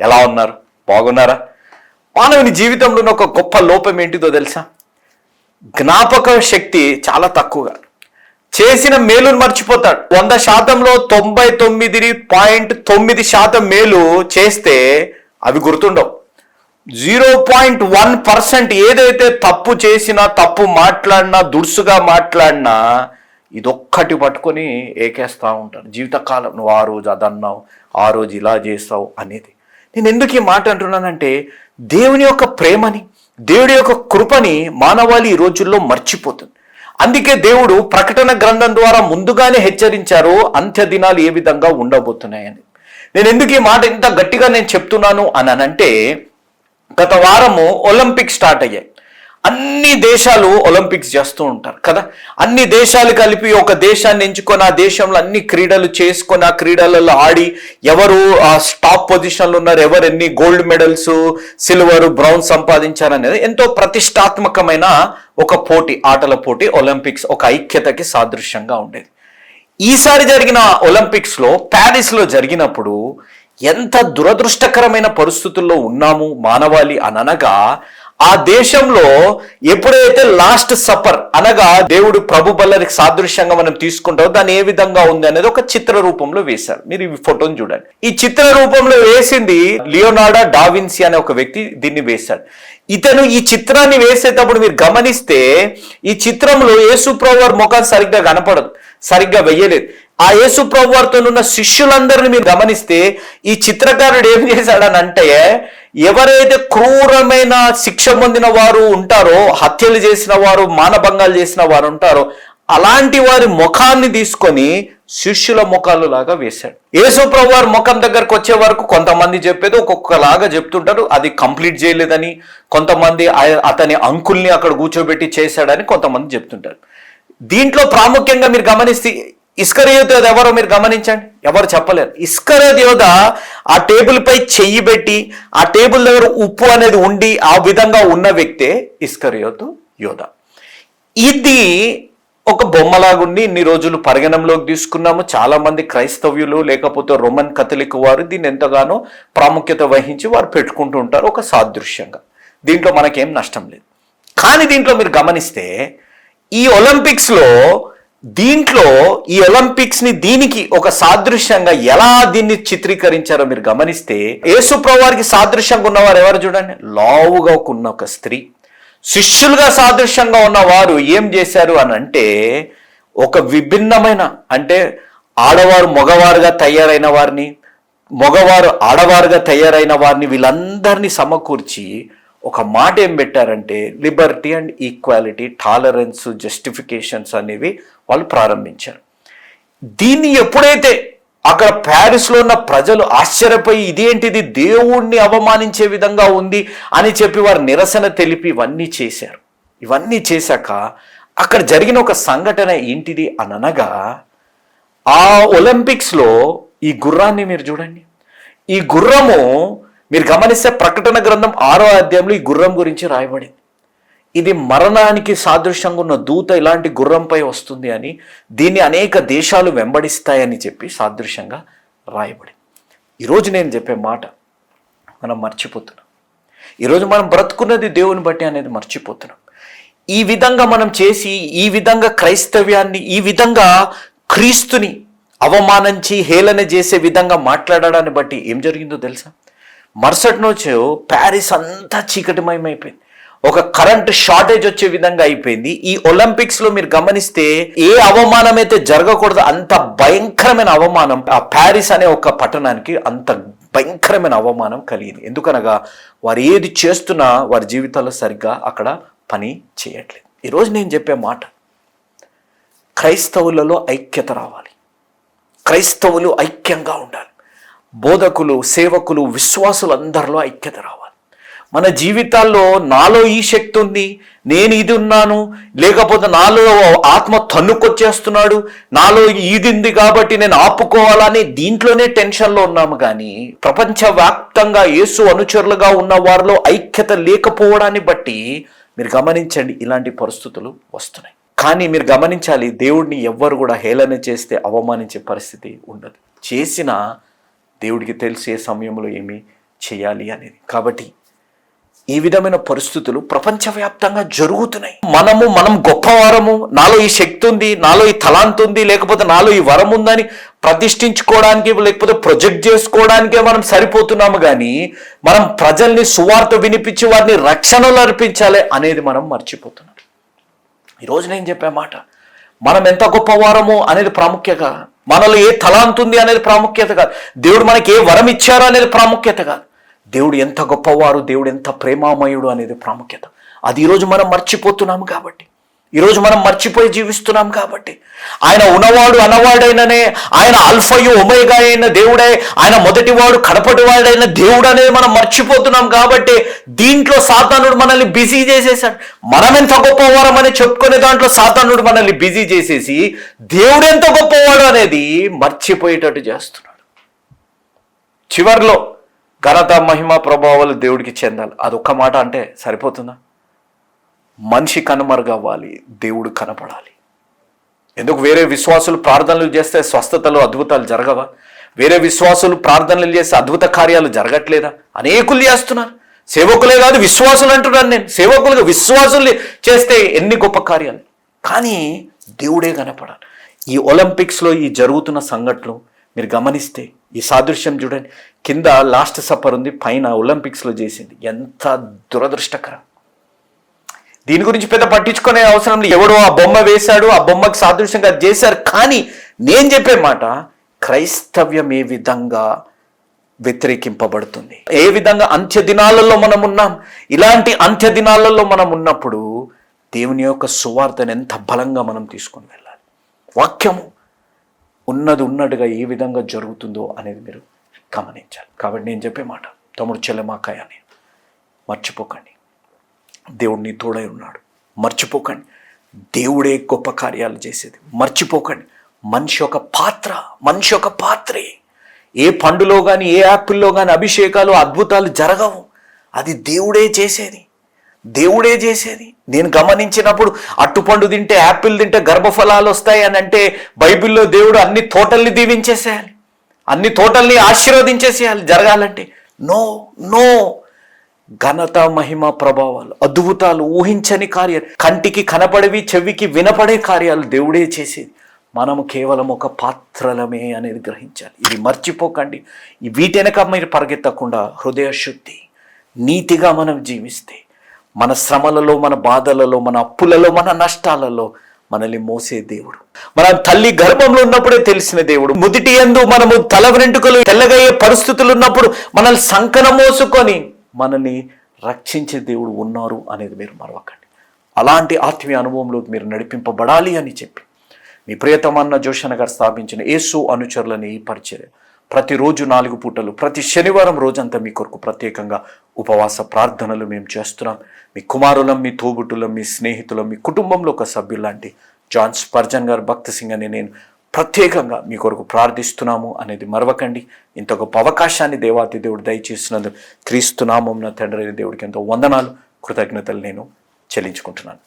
ఎలా ఉన్నారు? బాగున్నారా? మానవుని జీవితంలో ఉన్న ఒక గొప్ప లోపం ఏంటిదో తెలుసా? జ్ఞాపక శక్తి చాలా తక్కువగా. చేసిన మేలును మర్చిపోతాడు. వంద శాతంలో తొంభై తొమ్మిది పాయింట్ తొమ్మిది శాతం మేలు చేస్తే అవి గుర్తుండవు. జీరో పాయింట్ వన్ పర్సెంట్ ఏదైతే తప్పు చేసినా తప్పు మాట్లాడినా దుడుసుగా మాట్లాడినా ఇదొక్కటి పట్టుకొని ఏకేస్తూ ఉంటారు జీవితకాలం నువ్వు ఆ రోజు అదన్నావు ఆ రోజు ఇలా చేస్తావు అనేది. నేను ఎందుకు ఈ మాట అంటున్నానంటే దేవుని యొక్క ప్రేమని దేవుడి యొక్క కృపని మానవాళి ఈ రోజుల్లో మర్చిపోతుంది. అందుకే దేవుడు ప్రకటన గ్రంథం ద్వారా ముందుగానే హెచ్చరించారు అంత్య దినాలు ఏ విధంగా ఉండబోతున్నాయని. నేను ఎందుకు ఈ మాట ఇంత గట్టిగా నేను చెప్తున్నాను అని అనంటే గత వారము ఒలింపిక్ స్టార్ట్ అయ్యాయి. అన్ని దేశాలు ఒలింపిక్స్ చేస్తూ ఉంటారు కదా? అన్ని దేశాలు కలిపి ఒక దేశాన్ని ఎంచుకొని ఆ దేశంలో అన్ని క్రీడలు చేసుకొని ఆ క్రీడలలో ఆడి ఎవరు ఆ టాప్ పొజిషన్లో ఉన్నారు ఎవరు ఎన్ని గోల్డ్ మెడల్స్ సిల్వర్ బ్రౌన్ సంపాదించారు అనేది ఎంతో ప్రతిష్టాత్మకమైన ఒక పోటీ ఆటల పోటీ ఒలింపిక్స్ ఒక ఐక్యతకి సాదృశ్యంగా ఉండేది. ఈసారి జరిగిన ఒలింపిక్స్లో ప్యారిస్లో జరిగినప్పుడు ఎంత దురదృష్టకరమైన పరిస్థితుల్లో ఉన్నాము మానవాళి అనగా ఆ దేశంలో ఎప్పుడైతే లాస్ట్ సఫర్ అనగా దేవుడు ప్రభు బల్లరికి సాదృశ్యంగా మనం తీసుకుంటామో దాన్ని ఏ విధంగా ఉంది అనేది ఒక చిత్ర రూపంలో వేశారు. మీరు ఈ ఫోటోని చూడండి. ఈ చిత్ర రూపంలో వేసింది లియోనార్డా డావిన్సీ అనే ఒక వ్యక్తి దీన్ని వేశాడు. ఇతను ఈ చిత్రాన్ని వేసేటప్పుడు మీరు గమనిస్తే ఈ చిత్రంలో యేసు ప్రభు ముఖం సరిగ్గా కనపడదు సరిగ్గా వెయ్యలేదు. ఆ యేసు ప్రభువారితో ఉన్న శిష్యులందరిని మీరు గమనిస్తే ఈ చిత్రకారుడు ఏం చేశాడనంటే ఎవరైతే క్రూరమైన శిక్ష పొందిన వారు ఉంటారో హత్యలు చేసిన వారు మానభంగాలు చేసిన వారు ఉంటారో అలాంటి వారి ముఖాన్ని తీసుకొని శిష్యుల ముఖాలు లాగా వేశాడు. యేసుప్రభు వారి ముఖం దగ్గరకు వచ్చే వరకు కొంతమంది చెప్పేది ఒక్కొక్కలాగా చెప్తుంటారు. అది కంప్లీట్ చేయలేదని కొంతమంది అతని అంకుల్ని అక్కడ కూర్చోబెట్టి చేశాడని కొంతమంది చెప్తుంటారు. దీంట్లో ప్రాముఖ్యంగా మీరు గమనిస్తే ఇస్కరయోధ ఎవరో మీరు గమనించండి. ఎవరు చెప్పలేరు. ఇస్కరయోధ యోధ ఆ టేబుల్ పై చెయ్యి పెట్టి ఆ టేబుల్ దగ్గర ఉప్పు అనేది ఉండి ఆ విధంగా ఉన్న వ్యక్తే ఇస్కరయోతు యోధ. ఇది ఒక బొమ్మలాగుండి ఇన్ని రోజులు పరిగణంలోకి తీసుకున్నాము. చాలా మంది క్రైస్తవ్యులు లేకపోతే రోమన్ కథలిక్ వారు దీన్ని ఎంతగానో ప్రాముఖ్యత వహించి వారు పెట్టుకుంటూ ఉంటారు ఒక సాదృశ్యంగా. దీంట్లో మనకేం నష్టం లేదు. కానీ దీంట్లో మీరు గమనిస్తే ఈ ఒలింపిక్స్లో దీంట్లో ఈ ఒలింపిక్స్ని దీనికి ఒక సాదృశ్యంగా ఎలా దీన్ని చిత్రీకరించారో మీరు గమనిస్తే యేసుప్రవారికి సాదృశ్యంగా ఉన్నవారు ఎవరు చూడండి? లావుగా ఉన్న ఒక స్త్రీ. శిష్యులుగా సాదృశ్యంగా ఉన్నవారు ఏం చేశారు అని అంటే ఒక విభిన్నమైన అంటే ఆడవారు మగవారుగా తయారైన వారిని మగవారు ఆడవారుగా తయారైన వారిని వీళ్ళందరినీ సమకూర్చి ఒక మాట ఏం పెట్టారంటే liberty and equality tolerance justifications అనేవి వాళ్ళు ప్రారంభించారు. దీన్ని ఎప్పుడైతే అక్కడ ప్యారిస్లో ఉన్న ప్రజలు ఆశ్చర్యపోయి ఇదేంటిది దేవుణ్ణి అవమానించే విధంగా ఉంది అని చెప్పి వారు నిరసన తెలిపి ఇవన్నీ చేశారు. ఇవన్నీ చేశాక అక్కడ జరిగిన ఒక సంఘటన ఏంటిది అని అనగా ఆ ఒలింపిక్స్లో ఈ గుర్రాన్ని మీరు చూడండి. ఈ గుర్రము మీరు గమనిస్తే ప్రకటన గ్రంథం ఆరో అధ్యాయంలో ఈ గుర్రం గురించి రాయబడింది. ఇది మరణానికి సాదృశ్యంగా ఉన్న దూత ఇలాంటి గుర్రంపై వస్తుంది అని దీన్ని అనేక దేశాలు వెంబడిస్తాయని చెప్పి సాదృశ్యంగా రాయబడి ఈరోజు నేను చెప్పే మాట మనం మర్చిపోతున్నాం. ఈరోజు మనం బ్రతుకున్నది దేవుని బట్టి అనేది మర్చిపోతున్నాం. ఈ విధంగా మనం చేసి ఈ విధంగా క్రైస్తవ్యాన్ని ఈ విధంగా క్రీస్తుని అవమానించి హేళన చేసే విధంగా మాట్లాడడాన్ని బట్టి ఏం జరిగిందో తెలుసా? మరుసటి రోజు ప్యారిస్ అంతా చీకటిమయమైపోయింది. ఒక కరెంట్ షార్టేజ్ వచ్చే విధంగా అయిపోయింది. ఈ ఒలింపిక్స్లో మీరు గమనిస్తే ఏ అవమానం అయితే జరగకూడదు అంత భయంకరమైన అవమానం ఆ ప్యారిస్ అనే ఒక పట్టణానికి అంత భయంకరమైన అవమానం కలిగింది. ఎందుకనగా వారు ఏది చేస్తున్నా వారి జీవితాల్లో సరిగ్గా అక్కడ పని చేయట్లేదు. ఈరోజు నేను చెప్పే మాట క్రైస్తవులలో ఐక్యత రావాలి. క్రైస్తవులు ఐక్యంగా ఉండాలి. బోధకులు సేవకులు విశ్వాసులు అందరిలో ఐక్యత రావాలి. మన జీవితాల్లో నాలో ఈ శక్తి ఉంది నేను ఇది ఉన్నాను లేకపోతే నాలో ఆత్మ తన్నుకొచ్చేస్తున్నాడు నాలో ఇది ఉంది కాబట్టి నేను ఆపుకోవాలని దీంట్లోనే టెన్షన్లో ఉన్నాము కానీ ప్రపంచవ్యాప్తంగా యేసు అనుచరులుగా ఉన్న వారిలో ఐక్యత లేకపోవడాన్ని బట్టి మీరు గమనించండి ఇలాంటి పరిస్థితులు వస్తున్నాయి. కానీ మీరు గమనించాలి దేవుడిని ఎవ్వరు కూడా హేళన చేస్తే అవమానించే పరిస్థితి ఉండదు. చేసిన దేవుడికి తెలిసే సమయంలో ఏమి చేయాలి అనేది. కాబట్టి ఈ విధమైన పరిస్థితులు ప్రపంచవ్యాప్తంగా జరుగుతున్నాయి. మనము మనం గొప్పవారము నాలో ఈ శక్తి ఉంది నాలో ఈ తలాంత్ ఉంది లేకపోతే నాలో ఈ వరం ఉందని ప్రతిష్ఠించుకోవడానికి లేకపోతే ప్రొజెక్ట్ చేసుకోవడానికే మనం సరిపోతున్నాము కానీ మనం ప్రజల్ని సువార్త వినిపించి వారిని రక్షణలు అర్పించాలి అనేది మనం మర్చిపోతున్నాం. ఈరోజు నేను చెప్పే మాట మనం ఎంత గొప్పవారము అనేది ప్రాముఖ్యత మనలో ఏ తలాంత్ ఉంది అనేది ప్రాముఖ్యత కాదు. దేవుడు మనకి ఏ వరం ఇచ్చారో అనేది ప్రాముఖ్యత కాదు. దేవుడు ఎంత గొప్పవారు దేవుడు ఎంత ప్రేమామయుడు అనేది ప్రాముఖ్యత. అది ఈరోజు మనం మర్చిపోతున్నాము కాబట్టి. ఈరోజు మనం మర్చిపోయి జీవిస్తున్నాం కాబట్టి. ఆయన ఉన్నవాడు అనవాడైననే ఆయన అల్ఫయు ఒమేగా అయిన దేవుడే ఆయన మొదటివాడు కడపటివాడైన దేవుడు అనేది మనం మర్చిపోతున్నాం కాబట్టి దీంట్లో సాతానుడు మనల్ని బిజీ చేసేసాడు మనం ఎంత గొప్పవారం అని చెప్పుకునే దాంట్లో సాతానుడు మనల్ని బిజీ చేసేసి దేవుడు ఎంత గొప్పవాడు అనేది మర్చిపోయేటట్టు చేస్తున్నాడు. చివర్లో ఘనత మహిమ ప్రభావాలు దేవుడికి చెందాలి. అదొక్క మాట అంటే సరిపోతుందా? మనిషి కనుమరుగవ్వాలి దేవుడు కనపడాలి. ఎందుకు? వేరే విశ్వాసులు ప్రార్థనలు చేస్తే స్వస్థతలు అద్భుతాలు జరగవా? వేరే విశ్వాసులు ప్రార్థనలు చేస్తే అద్భుత కార్యాలు జరగట్లేదా? అనేకులు చేస్తున్నారు. సేవకులే కాదు విశ్వాసులు అంటున్నాను నేను. సేవకులుగా విశ్వాసులు చేస్తే ఎన్ని గొప్ప కార్యాలు? కానీ దేవుడే కనపడాలి. ఈ ఒలింపిక్స్లో ఈ జరుగుతున్న సంఘటనలు మీరు గమనిస్తే ఈ సాదృశ్యం చూడండి. కింద లాస్ట్ సప్పర్ ఉంది పైన ఒలింపిక్స్లో చేసింది. ఎంత దురదృష్టకరం. దీని గురించి పెద్ద పట్టించుకునే అవసరం లేదు. ఎవడో ఆ బొమ్మ వేశాడు ఆ బొమ్మకి సాదృశ్యంగా చేశారు. కానీ నేను చెప్పే మాట క్రైస్తవ్యం ఏ విధంగా వ్యతిరేకింపబడుతుంది? ఏ విధంగా అంత్య దినాలలో మనం ఉన్నాం? ఇలాంటి అంత్య దినాలలో మనం ఉన్నప్పుడు దేవుని యొక్క సువార్తను ఎంత బలంగా మనం తీసుకొని వెళ్ళాలి? వాక్యము. ఉన్నది ఉన్నట్టుగా ఏ విధంగా జరుగుతుందో అనేది మీరు గమనించాలి. కాబట్టి నేను చెప్పే మాట తమ్ముడు చెల్లెమాకాయ అని మర్చిపోకండి. దేవుడు నీ తోడై ఉన్నాడు. మర్చిపోకండి. దేవుడే గొప్ప కార్యాలు చేసేది. మర్చిపోకండి. మనిషి ఒక పాత్ర మనిషి ఒక పాత్రే. ఏ పండులో కానీ ఏ యాపిల్లో కానీ అభిషేకాలు అద్భుతాలు జరగవు. అది దేవుడే చేసేది. దేవుడే చేసేది. నేను గమనించినప్పుడు అట్టుపండు తింటే యాపిల్ తింటే గర్భఫలాలు వస్తాయి అని అంటే బైబిల్లో దేవుడు అన్ని తోటల్ని దీవించేసేయాలి. అన్ని తోటల్ని ఆశీర్వదించేసేయాలి జరగాలంటే. No no. ఘనత మహిమ ప్రభావాలు అద్భుతాలు ఊహించని కార్యాలు కంటికి కనపడేవి చెవికి వినపడే కార్యాలు దేవుడే చేసేది. మనము కేవలం ఒక పాత్రలమే అనేది గ్రహించాలి. ఇది మర్చిపోకండి. వీటెనక మీరు పరిగెత్తకుండా హృదయ శుద్ధి నీతిగా మనం జీవిస్తే మన శ్రమలలో మన బాధలలో మన అప్పులలో మన నష్టాలలో మనల్ని మోసే దేవుడు. మన తల్లి గర్భంలో ఉన్నప్పుడే తెలిసిన దేవుడు. ముదిటి ఎందు మనము తల వెంట్రుకలు తెల్లగయ్యే పరిస్థితులు ఉన్నప్పుడు మనల్ని సంకన మోసుకొని మనల్ని రక్షించే దేవుడు ఉన్నారు అనేది మీరు మరవకండి. అలాంటి ఆత్మీయ అనుభవంలోకి మీరు నడిపింపబడాలి అని చెప్పి మీ ప్రియతమన్న జోషణ గారు స్థాపించిన యేసు అనుచరులని ఈ పరిచర్య ప్రతిరోజు నాలుగు పూటలు ప్రతి శనివారం రోజంతా మీ కొరకు ప్రత్యేకంగా ఉపవాస ప్రార్థనలు మేము చేస్తున్నాం. మీ కుమారులం మీ తోబుట్టులం మీ స్నేహితులం మీ కుటుంబంలో ఒక సభ్యులాంటి జాన్ స్పర్జన్ గారు భక్త సింగ్ అని నేను ప్రత్యేకంగా మీ కొరకు ప్రార్థిస్తున్నాము అనేది మరవకండి. ఇంత గొప్ప అవకాశాన్ని దేవాతి దేవుడు దయచేసినందుకు క్రీస్తునామం నా తండ్రి దేవుడికి ఎంతో వందనాలు కృతజ్ఞతలు నేను చెల్లించుకుంటున్నాను.